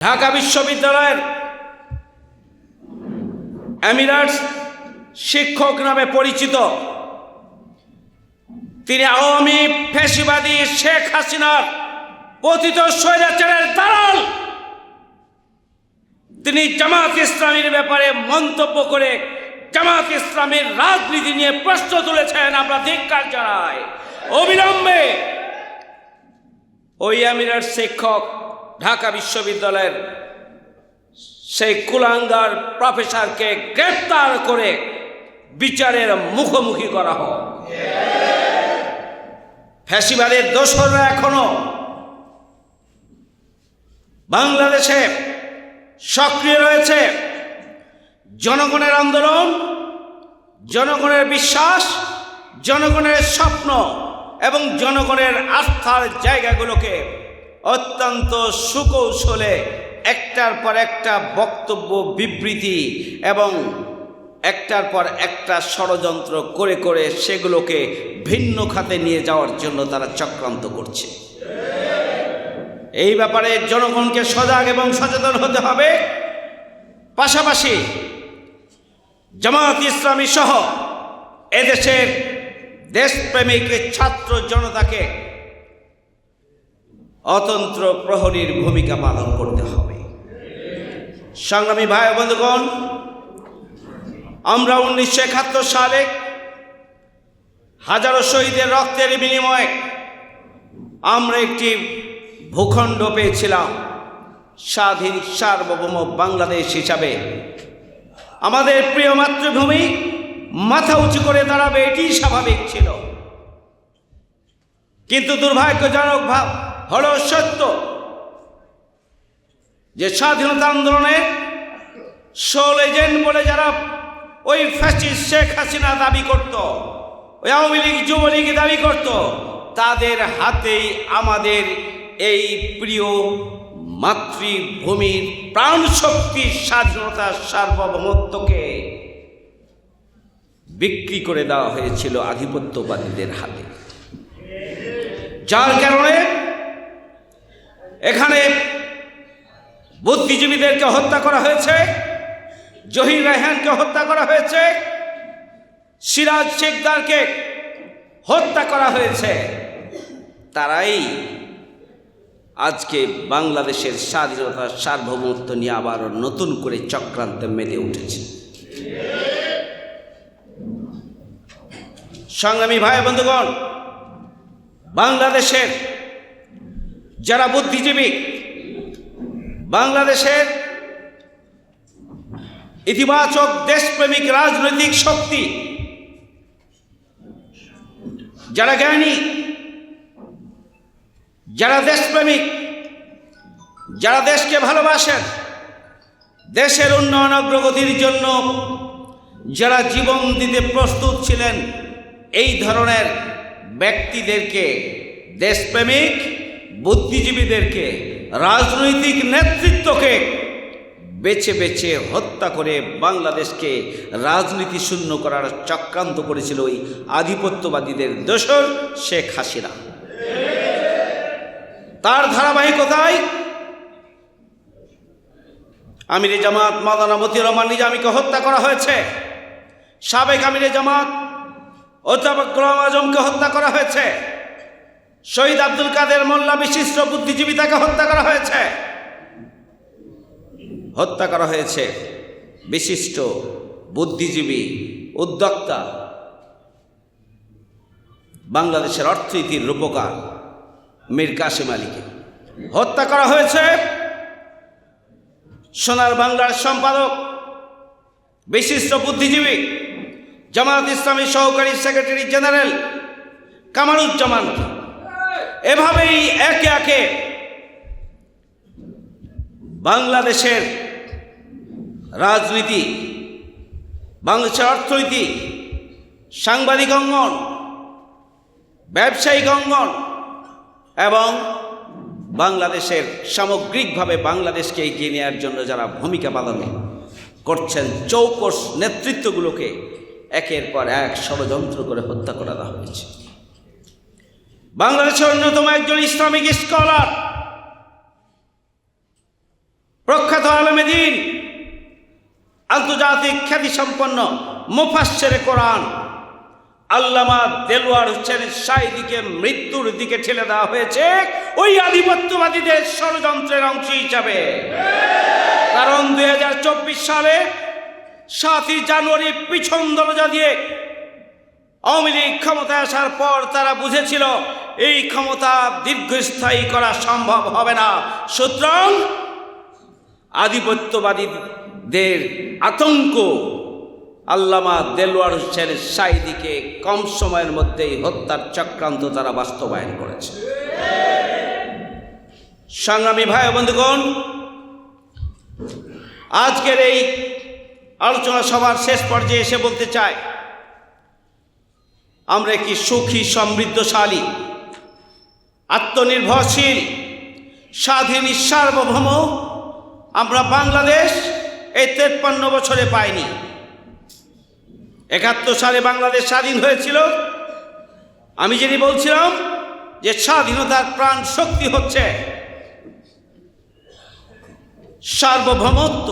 ঢাকা বিশ্ববিদ্যালয়ের এমিরাটস শিক্ষক নামে পরিচিত। তিনি আওয়ামী ফেসিবাদী শেখ হাসিনার পতিত স্বৈরাচারের দালাল। তিনি জামাত ইসলামীর ব্যাপারে মন্তব্য করে জামাত ইসলামের রাজনীতি নিয়ে প্রশ্ন তুলেছেন। আমরা ধিক্কার জানাই। অবিলম্বে ওই আমিরার শিক্ষক ঢাকা বিশ্ববিদ্যালয়ের সেই কুলাঙ্গার প্রফেসরকে গ্রেপ্তার করে বিচারের মুখোমুখি করা হোক। ফ্যাসিবাদের দোসররা এখনও বাংলাদেশে সক্রিয় রয়েছে। জনগণের আন্দোলন, জনগণের বিশ্বাস, জনগণের স্বপ্ন এবং জনগণের আস্থার জায়গাগুলোকে অত্যন্ত সুকৌশলে একটার পর একটা বক্তব্য, বিবৃতি এবং একটার পর একটা ষড়যন্ত্র করে করে সেগুলোকে ভিন্ন খাতে নিয়ে যাওয়ার জন্য তারা চক্রান্ত করছে। এই ব্যাপারে জনগণকে সজাগ এবং সচেতন হতে হবে। পাশাপাশি জামাত ইসলামী সহ এদেশের দেশপ্রেমিক ছাত্র জনতাকে অতন্ত্র প্রহরীর ভূমিকা পালন করতে হবে। সংগ্রামী ভাই বন্ধুগণ, আমরা উনিশশো একাত্তর সালে হাজারো শহীদের রক্তের বিনিময়ে আমরা একটি ভূখণ্ড পেয়েছিলাম, স্বাধীন সার্বভৌম বাংলাদেশ হিসাবে। আমাদের প্রিয় মাতৃভূমি মাথা উঁচু করে দাঁড়াবে এটি স্বাভাবিক ছিল। কিন্তু দুর্ভাগ্যজনক ভাব হল সত্য যে স্বাধীনতা আন্দোলনে সোল এজেন্ট বলে যারা ওই ফ্যাসিস্ট শেখ হাসিনা দাবি করত, ওই আওয়ামী লীগ, যুবলীগ দাবি করত, তাদের হাতেই আমাদের এই প্রিয় মাতৃভূমির প্রাণ শক্তি স্বাধীনতার সার্বভৌমত্বকে বিক্রি করে দেওয়া হয়েছিল আধিপত্যবাদীদের হাতে। যার কারণে এখানে বুদ্ধিজীবীদেরকে হত্যা করা হয়েছে, জহির রায়হানকে হত্যা করা হয়েছে, সিরাজ শেখদারকে হত্যা করা হয়েছে। তারাই আজকে বাংলাদেশের স্বাধীনতার সার্বভৌমত্ব নিয়ে আবারও নতুন করে চক্রান্তে মেলে উঠেছে। সংগ্রামী ভাই বন্ধুগণ, বাংলাদেশের যারা বুদ্ধিজীবী বাংলাদেশের ইতিবাচক দেশপ্রেমিক রাজনৈতিক শক্তি, যারা জ্ঞানী, যারা দেশপ্রেমিক, যারা দেশকে ভালোবাসেন, দেশের উন্নয়ন অগ্রগতির জন্য যারা জীবন দিতে প্রস্তুত ছিলেন, এই ধরনের ব্যক্তিদেরকে দেশপ্রেমিক বুদ্ধিজীবীদেরকে, রাজনৈতিক নেতৃত্বকে বেছে বেছে হত্যা করে বাংলাদেশকে রাজনীতি শূন্য করার চক্রান্ত করেছিল ওই আধিপত্যবাদীদের দোসর শেখ হাসিনা। তার ধারাবাহিকতায় আমিরে জামাত মাদানা মতিউর রহমান নিজামীকে হত্যা করা হয়েছে। সাবেক আমিরে জামাত অধ্যাপক গোলাম আজমকে হত্যা করা হয়েছে। শহীদ আব্দুল কাদের মোল্লা বিশিষ্ট বুদ্ধিজীবী তাকে হত্যা করা হয়েছে। হত্যা করা হয়েছে বিশিষ্ট বুদ্ধিজীবী উদ্যোক্তা বাংলাদেশের অর্থনীতির রূপকার মীর কাসিম আলীকে। হত্যা করা হয়েছে সোনার বাংলার সম্পাদক বিশিষ্ট বুদ্ধিজীবী জামাত ইসলামী সহকারী সেক্রেটারি জেনারেল কামারুজ্জামানকে এভাবেই একে একে বাংলাদেশের রাজনীতি, বাংলাদেশের অর্থনীতি, সাংবাদিক অঙ্গন, ব্যবসায়িক অঙ্গন এবং বাংলাদেশের সামগ্রিকভাবে বাংলাদেশকে এগিয়ে নেওয়ার জন্য যারা ভূমিকা পালন করছেন, চৌকস নেতৃত্বগুলোকে একের পর এক ষড়যন্ত্র করে হত্যা করা হয়েছে। বাংলাদেশের অন্যতম একজন ইসলামিক স্কলার, প্রখ্যাত আলমেদিন আন্তর্জাতিক খ্যাতিসম্পন্ন মুফাসের কোরআন, আল্লামা দেলোয়ার হোসেন সাইদিকে মৃত্যুর দিকে ঠেলে দেওয়া হয়েছে ওই আধিপত্যবাদীদের ষড়যন্ত্রের অংশ হিসাবে। কারণ দুই হাজার চব্বিশ সালে সাতই জানুয়ারি পিছন দরজা দিয়ে আওয়ামী লীগ ক্ষমতায় আসার পর তারা বুঝেছিল এই ক্ষমতা দীর্ঘস্থায়ী করা সম্ভব হবে না। সুতরাং আধিপত্যবাদীদের আতঙ্ক আল্লামা দেলোয়ার হোসেন সাইদিকে কম সময়ের মধ্যেই হত্যার চক্রান্ত তারা বাস্তবায়ন করেছে। সংগ্রামী ভাই বন্ধুগণ, আজকের এই আলোচনা সভার শেষ পর্যায়ে এসে বলতে চাই, আমরা কি সুখী, সমৃদ্ধশালী আত্মনির্ভরশীল, স্বাধীন, সার্বভৌম, আমরা বাংলাদেশ এই তেপ্পান্ন বছরে পাইনি। একাত্তর সালে বাংলাদেশ স্বাধীন হয়েছিল। আমি যিনি বলছিলাম যে স্বাধীনতার প্রাণ শক্তি হচ্ছে সার্বভৌমত্ব।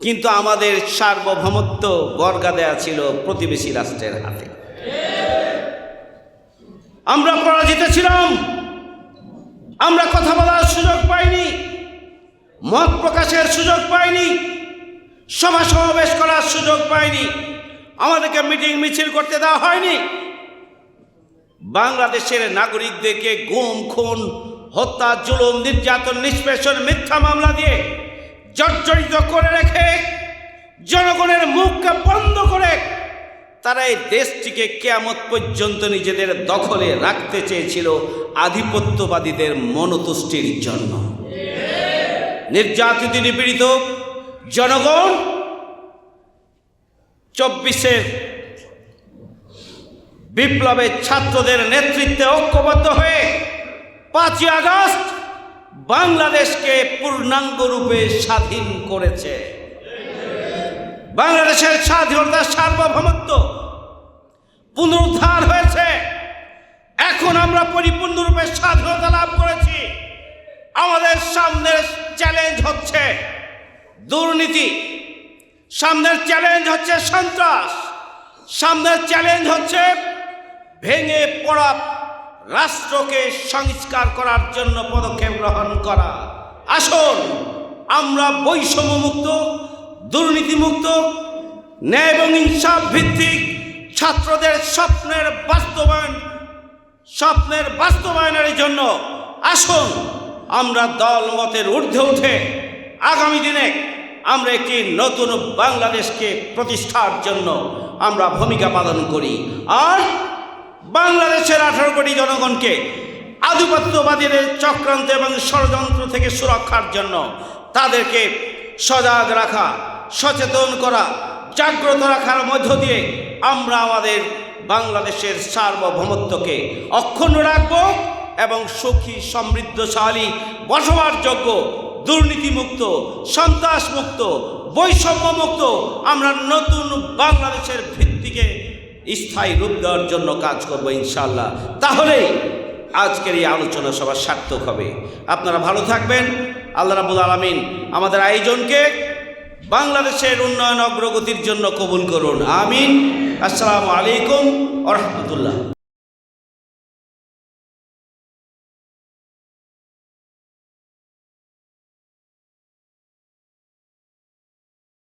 কিন্তু আমাদের সার্বভৌমত্ব বর্গা দেয়া ছিল প্রতিবেশী রাষ্ট্রের হাতে। আমরা পরাজিত ছিলাম। আমরা কথা বলার সুযোগ পাইনি। মত প্রকাশের সুযোগ পাইনি। সভা সমাবেশ করার সুযোগ পাইনি। আমাদেরকে মিটিং মিছিল করতে দেওয়া হয়নি। বাংলাদেশের নাগরিকদেরকে গুম, খুন, হত্যা, জুলুম, নির্যাতন, নিষ্পেষণ, মিথ্যা মামলা দিয়ে জর্জরিত করে রেখে জনগণের মুখকে তারা এই দেশটিকে কেয়ামত পর্যন্ত নিজেদের দখলে রাখতে চেয়েছিল আধিপত্যবাদীদের মনতুষ্টির জন্য। নির্যাতিত, নিপীড়িত জনগণ চব্বিশের বিপ্লবের ছাত্রদের নেতৃত্বে ঐক্যবদ্ধ হয়ে পাঁচই আগস্ট বাংলাদেশকে পূর্ণাঙ্গ রূপে স্বাধীন করেছে। বাংলাদেশের স্বাধীনতার সার্বভৌমত্ব পুনরুদ্ধার হয়েছে। এখন আমরা পরিপূর্ণরূপে স্বাধীনতা লাভ করেছি। আমাদের সামনের চ্যালেঞ্জ হচ্ছে দুর্নীতি। সামনের চ্যালেঞ্জ হচ্ছে সন্ত্রাস। সামনের চ্যালেঞ্জ হচ্ছে ভেঙে পড়া রাষ্ট্রকে সংস্কার করার জন্য পদক্ষেপ গ্রহণ করা। আসুন, আমরা বৈষম্যমুক্ত দুর্নীতিমুক্ত, ন্যায় এবং ইনসাফ ভিত্তিক ছাত্রদের স্বপ্নের বাস্তবায়ন, স্বপ্নের বাস্তবায়নের জন্য আসুন আমরা দল মতের ঊর্ধ্বে উঠে আগামী দিনে আমরা একটি নতুন বাংলাদেশকে প্রতিষ্ঠার জন্য আমরা ভূমিকা পালন করি। আর বাংলাদেশের আঠারো কোটি জনগণকে আধিপত্যবাদীদের চক্রান্ত এবং ষড়যন্ত্র থেকে সুরক্ষার জন্য তাদেরকে সজাগ রাখা সচেতন করা, জাগ্রত রাখার মধ্য দিয়ে আমরা আমাদের বাংলাদেশের সার্বভৌমত্বকে অক্ষুণ্ণ রাখব এবং সুখী, সমৃদ্ধশালী, বসবাসযোগ্য, দুর্নীতিমুক্ত, সন্ত্রাসমুক্ত, বৈষম্যমুক্ত আমরা নতুন বাংলাদেশের ভিত্তিকে স্থায়ী রূপ দেওয়ার জন্য কাজ করব ইনশাল্লাহ তাহলে আজকের এই আলোচনা সবার সার্থক হবে। আপনারা ভালো থাকবেন। আল্লাহ রাবুল আলমিন আমাদের আয়োজনকে বাংলাদেশের উন্নয়ন অগ্রগতির জন্য কবুল করুন। আমিন। আসসালামু আলাইকুম আ রহমতুল্লাহ।